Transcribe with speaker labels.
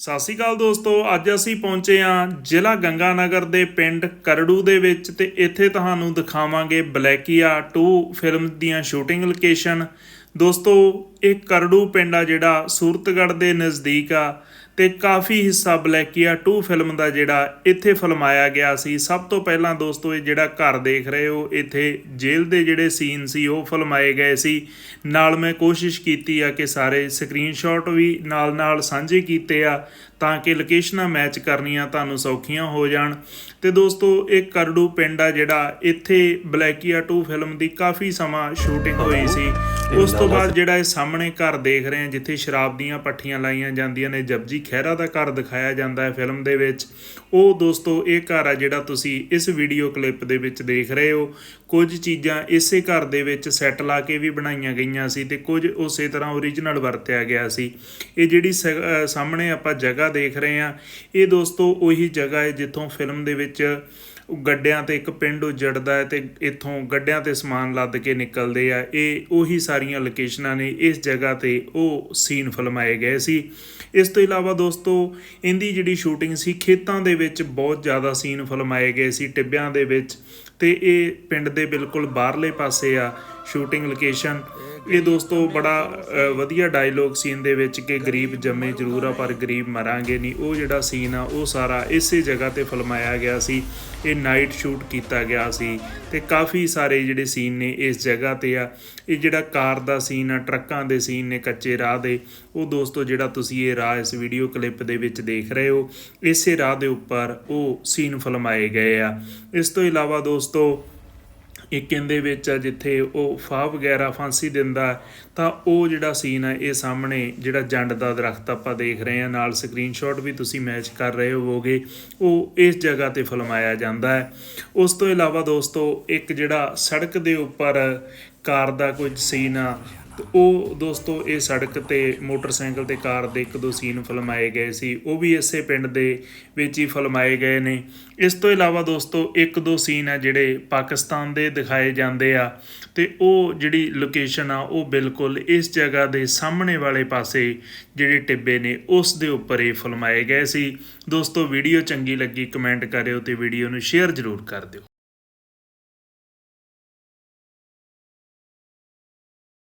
Speaker 1: ਸਤਿ ਸ਼੍ਰੀ ਅਕਾਲ ਦੋਸਤੋ, ਅੱਜ ਅਸੀਂ ਪਹੁੰਚੇ ਹਾਂ ਜ਼ਿਲ੍ਹਾ ਗੰਗਾਨਗਰ ਦੇ ਪਿੰਡ ਕਰੜੂ ਦੇ ਵਿੱਚ ਤੇ ਇੱਥੇ ਤੁਹਾਨੂੰ ਦਿਖਾਵਾਂਗੇ ਬਲੈਕੀਆ 2 ਫਿਲਮ ਦੀਆਂ ਸ਼ੂਟਿੰਗ ਲੋਕੇਸ਼ਨ ਦੋਸਤੋ, ਇਹ ਕਰੜੂ ਪਿੰਡ ਆ ਜਿਹੜਾ ਸੂਰਤਗੜ੍ਹ ਦੇ ਨਜ਼ਦੀਕ ਆ। ਤੇ ਕਾਫੀ ਹਿੱਸਾ ਬਲੈਕੀਆ 2 ਫਿਲਮ ਦਾ ਜਿਹੜਾ ਇੱਥੇ ਫਿਲਮਾਇਆ ਗਿਆ ਸੀ। ਸਭ ਤੋਂ ਪਹਿਲਾਂ ਦੋਸਤੋ ਇਹ ਜਿਹੜਾ ਘਰ ਦੇਖ ਰਹੇ ਹੋ ਇੱਥੇ ਜੇਲ੍ਹ ਦੇ ਜਿਹੜੇ ਸੀਨ ਸੀ ਉਹ ਫਿਲਮਾਏ ਗਏ ਸੀ। ਨਾਲ ਮੈਂ ਕੋਸ਼ਿਸ਼ ਕੀਤੀ ਆ ਕਿ ਸਾਰੇ ਸਕਰੀਨਸ਼ਾਟ ਵੀ ਨਾਲ ਨਾਲ ਸਾਂਝੇ ਕੀਤੇ ਆ ਤਾਂ ਕਿ ਲੋਕੇਸ਼ਨਾਂ ਮੈਚ ਕਰਨੀਆਂ ਤੁਹਾਨੂੰ ਸੌਖੀਆਂ ਹੋ ਜਾਣ। ਤੇ ਦੋਸਤੋ ਇਹ ਕਰੜੂ ਪਿੰਡ ਆ ਜਿਹੜਾ ਇੱਥੇ ਬਲੈਕੀਆ 2 ਫਿਲਮ ਦੀ ਕਾਫੀ ਸਮਾਂ ਸ਼ੂਟਿੰਗ ਹੋਈ ਸੀ। ਉਸ ਤੋਂ ਬਾਅਦ ਜਿਹੜਾ ਇਹ ਸਾਹਮਣੇ ਘਰ ਦੇਖ ਰਹੇ ਆ ਜਿੱਥੇ ਸ਼ਰਾਬ ਦੀਆਂ ਪੱਠੀਆਂ ਲਾਈਆਂ ਜਾਂਦੀਆਂ ਨੇ ਜਪਜੀ ਖਹਿਰਾ ਦਾ ਘਰ ਦਿਖਾਇਆ ਜਾਂਦਾ ਹੈ ਫਿਲਮ ਦੇ ਵਿੱਚ। ਉਹ ਦੋਸਤੋ, ਇਹ ਘਰ ਆ ਜਿਹੜਾ ਤੁਸੀਂ ਇਸ ਵੀਡੀਓ ਕਲਿੱਪ ਦੇ ਵਿੱਚ ਦੇਖ ਰਹੇ ਹੋ। ਕੁਝ ਚੀਜ਼ਾਂ ਇਸੇ ਘਰ ਦੇ ਵਿੱਚ ਸੈੱਟ ਲਾ ਕੇ ਵੀ ਬਣਾਈਆਂ ਗਈਆਂ ਸੀ ਤੇ ਕੁਝ ਉਸੇ ਤਰ੍ਹਾਂ ਓਰੀਜਨਲ ਵਰਤਿਆ ਗਿਆ ਸੀ। ਇਹ ਜਿਹੜੀ ਸਾਹਮਣੇ ਆਪਾਂ ਜਗ੍ਹਾ ਦੇਖ ਰਹੇ ਆ ਇਹ ਦੋਸਤੋ ਉਹੀ ਜਗ੍ਹਾ ਹੈ ਜਿੱਥੋਂ ਫਿਲਮ ਦੇ ਵਿੱਚ ਗੱਡਿਆਂ ਤੇ ਇੱਕ ਪਿੰਡ ਉਜੜਦਾ ਹੈ ਤੇ ਇੱਥੋਂ ਗੱਡਿਆਂ ਤੇ ਸਮਾਨ ਲੱਦ ਕੇ ਨਿਕਲਦੇ ਆ। ਇਹ ਉਹੀ ਸਾਰੀਆਂ ਲੋਕੇਸ਼ਨਾਂ ਨੇ। ਇਸ ਜਗ੍ਹਾ ਤੇ ਉਹ ਸੀਨ ਫਿਲਮਾਏ ਗਏ ਸੀ। ਇਸ ਤੋਂ ਇਲਾਵਾ ਦੋਸਤੋ, ਇਹਦੀ ਜਿਹੜੀ ਸ਼ੂਟਿੰਗ ਸੀ, ਖੇਤਾਂ ਦੇ ਵਿੱਚ ਬਹੁਤ ਜ਼ਿਆਦਾ ਸੀਨ ਫਿਲਮਾਏ ਗਏ ਸੀ, ਟਿੱਬਿਆਂ ਦੇ ਵਿੱਚ ਤੇ ਇਹ ਪਿੰਡ ਦੇ ਬਿਲਕੁਲ ਬਾਹਰਲੇ ਪਾਸੇ ਆ। ਸ਼ੂਟਿੰਗ ਲੋਕੇਸ਼ਨ ਇਹ ਦੋਸਤੋ ਬੜਾ ਵਧੀਆ ਡਾਇਲੋਗ ਸੀਨ ਦੇ ਵਿੱਚ ਕਿ ਗਰੀਬ ਜੰਮੇ ਜ਼ਰੂਰ ਆ, ਪਰ ਗਰੀਬ ਮਰਾਂਗੇ ਨਹੀਂ। ਉਹ ਜਿਹੜਾ ਸੀਨ ਆ, ਉਹ ਸਾਰਾ ਇਸੇ ਜਗ੍ਹਾ ਤੇ ਫਿਲਮਾਇਆ ਗਿਆ ਸੀ। ਇਹ ਨਾਈਟ ਸ਼ੂਟ ਕੀਤਾ ਗਿਆ ਸੀ ਤੇ ਕਾਫੀ ਸਾਰੇ ਜਿਹੜੇ ਸੀਨ ਨੇ ਇਸ ਜਗ੍ਹਾ ਤੇ ਆ। ਇਹ ਜਿਹੜਾ ਕਾਰ ਦਾ ਸੀਨ ਆ, ਟਰੱਕਾਂ ਦੇ ਸੀਨ ਨੇ ਕੱਚੇ ਰਾਹ ਦੇ, ਉਹ ਦੋਸਤੋ ਜਿਹੜਾ ਤੁਸੀਂ ਇਹ ਰਾਹ ਇਸ ਵੀਡੀਓ ਕਲਿੱਪ ਦੇ ਵਿੱਚ ਦੇਖ ਰਹੇ ਹੋ, ਇਸੇ ਰਾਹ ਦੇ ਉੱਪਰ ਉਹ ਸੀਨ ਫਿਲਮਾਏ ਗਏ ਆ। ਇਸ ਤੋਂ ਇਲਾਵਾ ਦੋਸਤੋ ਇੱਕ ਇਹਦੇ ਵਿੱਚ ਆ, ਜਿੱਥੇ ਉਹ ਫਾਹ ਵਗੈਰਾ ਫਾਂਸੀ ਦਿੰਦਾ ਤਾਂ ਉਹ ਜਿਹੜਾ ਸੀਨ ਹੈ ਇਹ ਸਾਹਮਣੇ ਜਿਹੜਾ ਜੰਡ ਦਾ ਦਰਖਤ ਆਪਾਂ ਦੇਖ ਰਹੇ ਹਾਂ, ਨਾਲ ਸਕਰੀਨਸ਼ਾਟ ਵੀ ਤੁਸੀਂ ਮੈਚ ਕਰ ਰਹੇ ਹੋਵੋਗੇ, ਉਹ ਇਸ ਜਗ੍ਹਾ ਤੇ ਫਿਲਮਾਇਆ ਜਾਂਦਾ ਹੈ। ਉਸ ਤੋਂ ਇਲਾਵਾ ਦੋਸਤੋ, ਇੱਕ ਜਿਹੜਾ ਸੜਕ ਦੇ ਉੱਪਰ ਕਾਰ ਦਾ ਕੁਝ ਸੀਨ ਆ ਤੇ ਉਹ ਦੋਸਤੋ, ਇਹ ਸੜਕ ਤੇ ਮੋਟਰਸਾਈਕਲ ਤੇ ਕਾਰ ਦੇ ਇੱਕ ਦੋ ਸੀਨ ਫਿਲਮਾਏ ਗਏ ਸੀ। ਉਹ ਵੀ ਇਸੇ ਪਿੰਡ ਦੇ ਵਿੱਚ ਹੀ ਫਿਲਮਾਏ ਗਏ ਨੇ। ਇਸ ਤੋਂ ਇਲਾਵਾ ਦੋਸਤੋ, ਇੱਕ ਦੋ ਸੀਨ ਆ ਜਿਹੜੇ ਪਾਕਿਸਤਾਨ ਦੇ ਦਿਖਾਏ ਜਾਂਦੇ ਆ ਤੇ ਉਹ ਜਿਹੜੀ ਲੋਕੇਸ਼ਨ ਆ, ਉਹ ਬਿਲਕੁਲ ਇਸ ਜਗ੍ਹਾ ਦੇ ਸਾਹਮਣੇ ਵਾਲੇ ਪਾਸੇ ਜਿਹੜੇ ਟਿੱਬੇ ਨੇ, ਉਸ ਦੇ ਉੱਪਰ ਇਹ ਫਿਲਮਾਏ ਗਏ ਸੀ। ਦੋਸਤੋ, ਵੀਡੀਓ ਚੰਗੀ ਲੱਗੀ, ਕਮੈਂਟ ਕਰਿਓ ਤੇ ਵੀਡੀਓ ਨੂੰ ਸ਼ੇਅਰ ਜ਼ਰੂਰ ਕਰ ਦਿਓ।